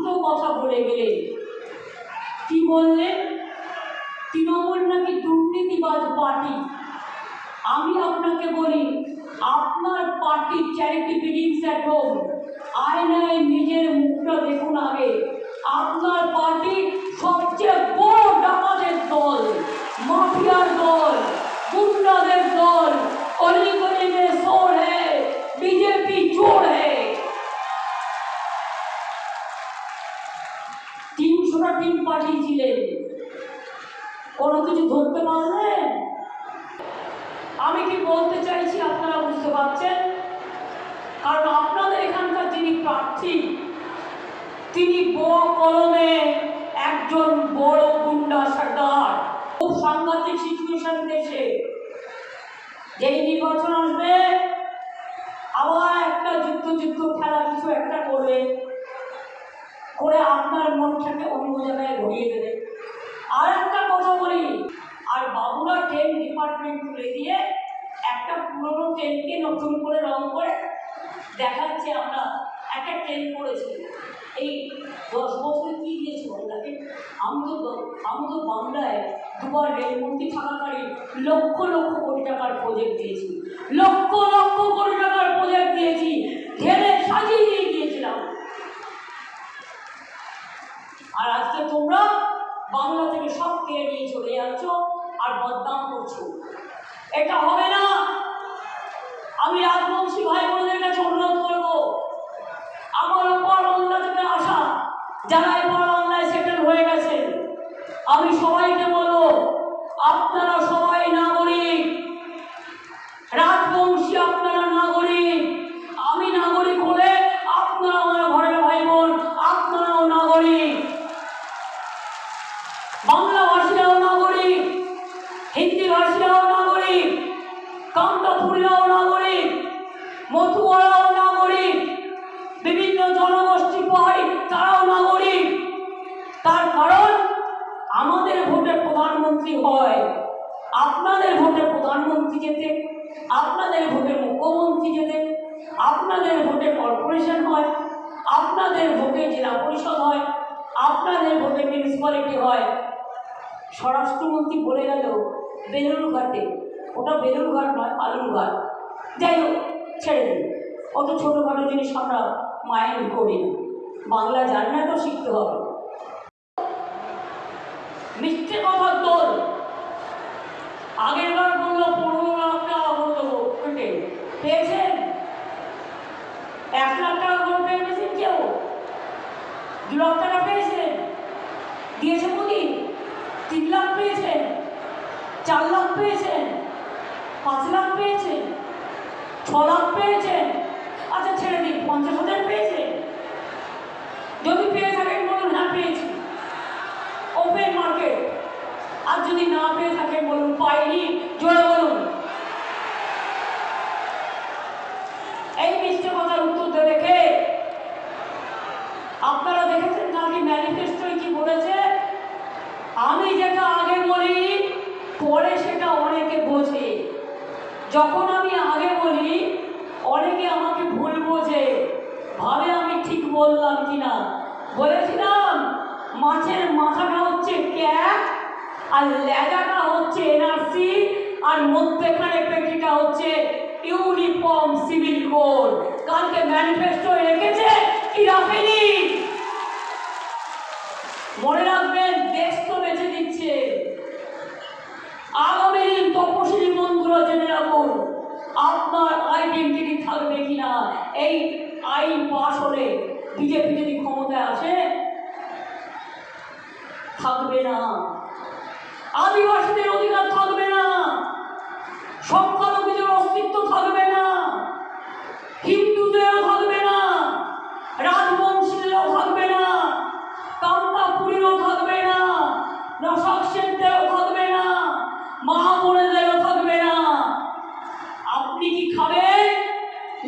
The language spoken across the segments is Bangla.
দুটো কথা বলে গেলেন কি বললেন তৃণমূল নাকি দুর্নীতিবাজ পার্টি? আমি আপনাকে বলি, আপনার পার্টির চ্যারিটি বিলিংস অ্যাট হোম আয়নায় নিজের মুখটা দেখুন আগে। আপনার পার্টি সবচেয়ে ধরতে পারলেন আমি কি বলতে চাইছি আপনারা বুঝতে পারছেন? কারণ আপনাদের এখানকার যিনি প্রার্থী, তিনি বড় কলমে একজন বড় গুন্ডা সর্দার। খুব সাংঘাতিক সিচুয়েশন দেশে। যেই নির্বাচন আসবে, আবার একটা যুদ্ধ যুদ্ধ খেলা কিছু একটা করবে করে আপনার মনটাকে অন্য জায়গায় ঘুরিয়ে দেবে আর একটা কথা বলি আর বাবুরা ট্রেন ডিপার্টমেন্ট তুলে দিয়ে একটা পুরনো ট্রেনকে নতুন করে রং করে দেখাচ্ছে আমরা একটা ট্রেন করেছি এই দশ বছরে কী দিয়েছে আমি তো বাংলায় দুবার রেলমন্ত্রী থাকাকালীন লক্ষ লক্ষ কোটি টাকার প্রজেক্ট দিয়েছি। লক্ষ লক্ষ কোটি টাকার প্রজেক্ট দিয়েছি। ঢেলে সাজিয়ে দিয়ে গিয়েছিলাম। আর আজকে তোমরা বাংলা থেকে সব কেড়ে নিয়ে চলে যাচ্ছ আর বদনাম করছ। এটা হবে না। আমি রাজবংশী ভাই আমি সবাইকে আপনাদের ভোটে প্রধানমন্ত্রী যেতে, আপনাদের ভোটে মুখ্যমন্ত্রী যেতে, আপনাদের ভোটে কর্পোরেশন হয়, আপনাদের ভোটে জেলা পরিষদ হয়, আপনাদের ভোটে মিউনিসিপ্যালিটি হয়। স্বরাষ্ট্রমন্ত্রী বলে গেল বেলুরঘাটে ওটা বেলুরঘাট নয় বালুরঘাট যাই হোক, ছেড়ে দিন। অত ছোটোখাটো জিনিস আমরা মাইন্ড করি বাংলা জানি না তো শিখতে হবে। মিথ্যে কথার দল আগের বার বলল পনেরো লাখ টাকা করে দেবো পেটে পেয়েছেন? এক লাখ টাকা করে পেয়েছেন কেউ? দু লাখ টাকা পেয়েছেন? দিয়েছে মোদি তিন লাখ পেয়েছেন? চার লাখ পেয়েছেন? পাঁচ লাখ পেয়েছেন? ছ লাখ পেয়েছেন? আচ্ছা ছেড়ে দিন, পঞ্চাশ হাজার পেয়েছেন যদি পেয়ে থাকেন বলুন হ্যাঁ পেয়েছি ওপেন মার্কেট আর যদি না পেয়ে থাকেন বলুন পাইনি জোরে বলুন এই মিষ্টি কথার উত্তর দেবে কে আপনারা দেখেছেন কালকে ম্যানিফেস্টোয় কি বলেছে আমি যেটা আগে বলি পরে সেটা অনেকে বোঝে যখন আমি আগে বলি, অনেকে আমাকে ভুল বোঝে। ভাবে আমি ঠিক বললাম কিনা? বলেছিলাম, মাছের মাথাটা হচ্ছে ক্যাপ আর লেজাটা হচ্ছে এনআরসি, আর মধ্যেখানে পেটিটা হচ্ছে ইউনিফর্ম সিভিল কোড। কালকে ম্যানিফেস্টো রেখেছে কি রাখেনি? মনে রাখবেন, দেশ তো বেঁচে দিচ্ছে। আগামী দিন তপশিলি বন্ধুরা জেনে রাখুন, আপনার আইডেন্টিটি থাকবে কিনা? এই আইন পাশ হলে বিজেপি যদি ক্ষমতায় আসে, থাকবে না। আদিবাসীদের অধিকার থাকবে না। সংখ্যালঘুদের অস্তিত্ব থাকবে না হিন্দুদেরও থাকবে না রাজবংশীদেরও থাকবে না কামতাপুরীরও থাকবে না নশাক সেনদেরও থাকবে না মা বোনেদেরও থাকবে না আপনি কি খাবেন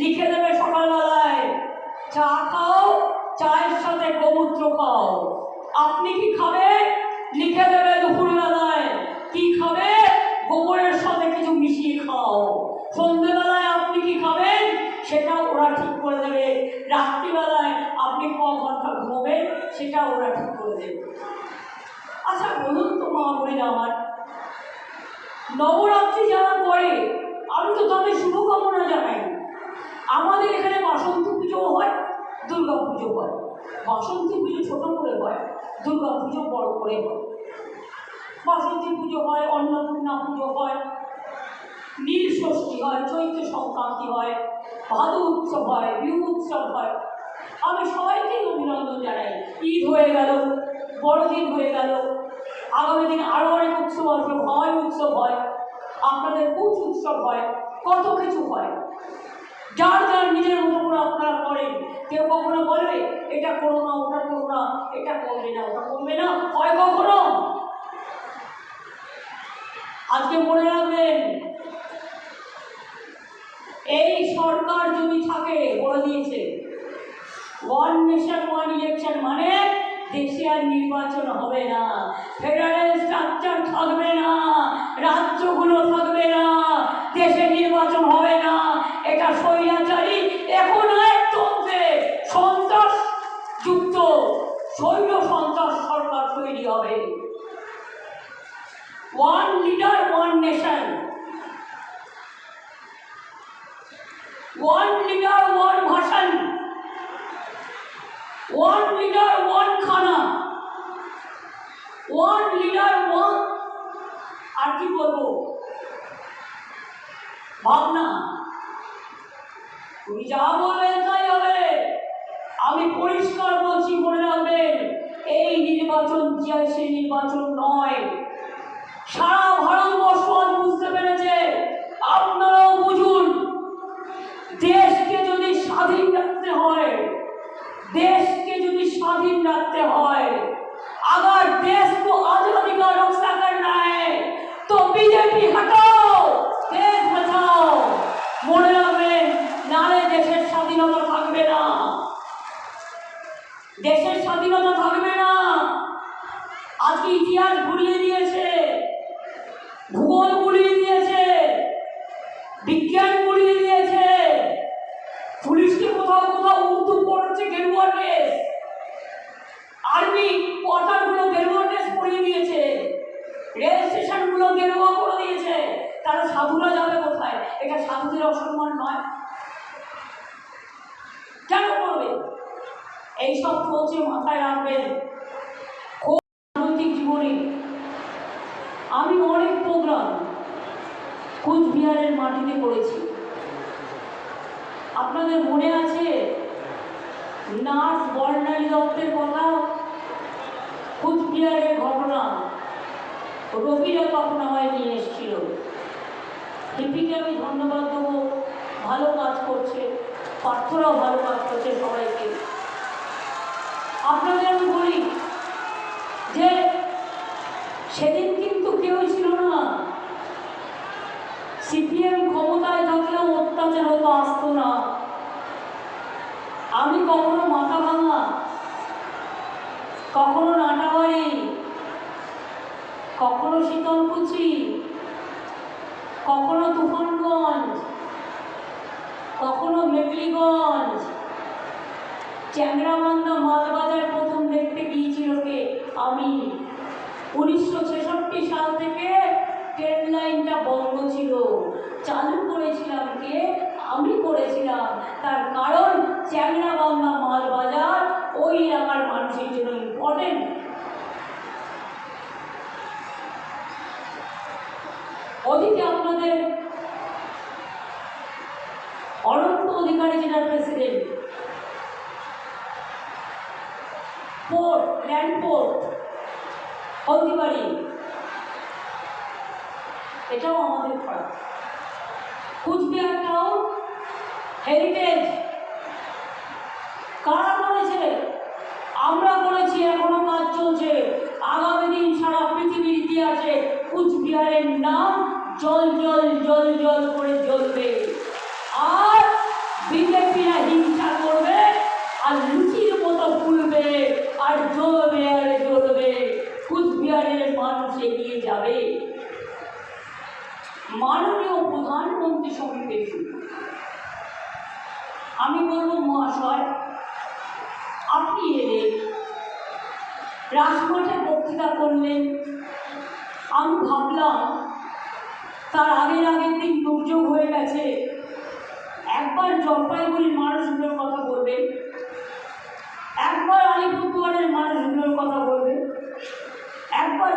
লিখে দেবে সকালবেলায় চা খাও চায়ের সাথে গোমূত্র খাও আপনি কি খাবেন লিখে দেবে দুপুরবেলায় কি খাবে গোবরের সাথে কিছু মিশিয়ে খাও সন্ধ্যেবেলায় আপনি কি খাবেন সেটা ওরা ঠিক করে দেবে রাত্রিবেলায় আপনি ক ঘণ্টা ঘুমোবেন সেটা ওরা ঠিক করে দেবে আচ্ছা বলুন মা বোনেরা আমার। নবরাত্রি যারা করে আমি তো তাদের শুভকামনা জানাই। আমাদের এখানে বাসন্তী পুজো হয়, দুর্গা পুজো হয়। বাসন্তী পুজো ছোটো করে হয়, দুর্গা পুজো বড় করে হয়। বাসন্তী পুজো হয়, অন্নপূর্ণা পুজো হয়, নীল ষষ্ঠী হয়, চৈত্র সংক্রান্তি হয়, ভাদু উৎসব হয়, বিহু উৎসব হয়। আমি সবাইকেই অভিনন্দন জানাই। ঈদ হয়ে গেল, বড়দিন হয়ে গেল আগামী দিন আরও অনেক উৎসব আসবে ভয় উৎসব হয়, আপনাদের কুচ উৎসব হয়, কত কিছু হয়। যার যার নিজের মতো করে আপনারা করেন, কেউ কখনো বলবে, এটা করো না, ওটা করো না, এটা করবে না, ওটা করবে না। হয় কখনো। One leader one nation one leader one ভাষণ ওয়ান লিডার ওয়ান খানা ওয়ান লিডার ওয়ান আর কি বলব? ভাবনা। তুমি যা বলবেন তাই হবে। আমি পরিষ্কার বলছি, মনে রাখবেন, এই নির্বাচন যে সেই নির্বাচন নয়। সারা ভারতবর্ষ বুঝতে পেরেছে, আপনারাও বুঝুন, দেশকে যদি স্বাধীন রাখতে হয়, দেশকে যদি স্বাধীন রাখতে হয় আবার দেশ তো অসম্মান নয়। কেন করবে? এইসব চলছে মাথায় রাখবেন। খুব রাজনৈতিক জীবনে। আমি অনেক প্রোগ্রাম কুচবিহারের মাটিতে করেছি। আপনাদের মনে আছে? নার্স বর্ণালী দত্তের কথা? কুচবিহারের ঘটনা। রবিরা তখন আমায় নিয়ে এসেছিল। হিপিকে আমি ধন্যবাদ দেবো। ভালো কাজ করছে। পার্থরাও ভালো কাজ করছে সবাইকে। আপনাদের আমি বলি যে, সেদিন কিন্তু কেউই ছিল না। সিপিএম ক্ষমতায় থাকলেও অত্যাচার হতো, আসতো না। আমি কখনো মাথা ভাঙা, কখনো নাটাবাড়ি কখনো শীতলকুচি কখনো তুফানগঞ্জ, কখনো মেকলিগঞ্জ। চ্যাংরাবান্ধা মালবাজার প্রথম দেখতে গিয়েছিল কে? আমি। উনিশশো ছেষট্টি সাল থেকে ট্রেন লাইনটা বন্ধ ছিল। চালু করেছিলাম কে? আমি করেছিলাম। তার কারণ চ্যাংরাবান্ধা মালবাজার, ওই এলাকার মানুষের জন্য ইম্পর্টেন্ট ওদিকে আপনাদের অনন্ত অধিকারী জেলার president, port, land port, Haldibari, এটাও আমাদের পাড়া। কুচবিহার টাউন হেরিটেজ কারা করেছে? আমরা করেছি, এখনও কাজ চলছে। আগামী দিন সারা পৃথিবীর ইতিহাসে কুচবিহারের নাম জল জল জল জল করে জ্বলবে। আর বিজেপিরা হিংসা করবে আর লুচির মতো ফুলবে আর জ্বলবে আর জ্বলবে। কুচবিহারের মানুষ এগিয়ে যাবে। মাননীয় প্রধানমন্ত্রী সমিতির আমি বলব, মহাশয়, আপনি এলেন রাজমাঠে বক্তৃতা করলেন। আমি ভাবলাম তার আগের আগের দিন দুর্যোগ হয়ে গেছে। একবার জলপাইগুড়ির মানুষগুলোর কথা বলবে। একবার আলিপুরদুয়ারের মানুষগুলোর কথা বলবে। একবার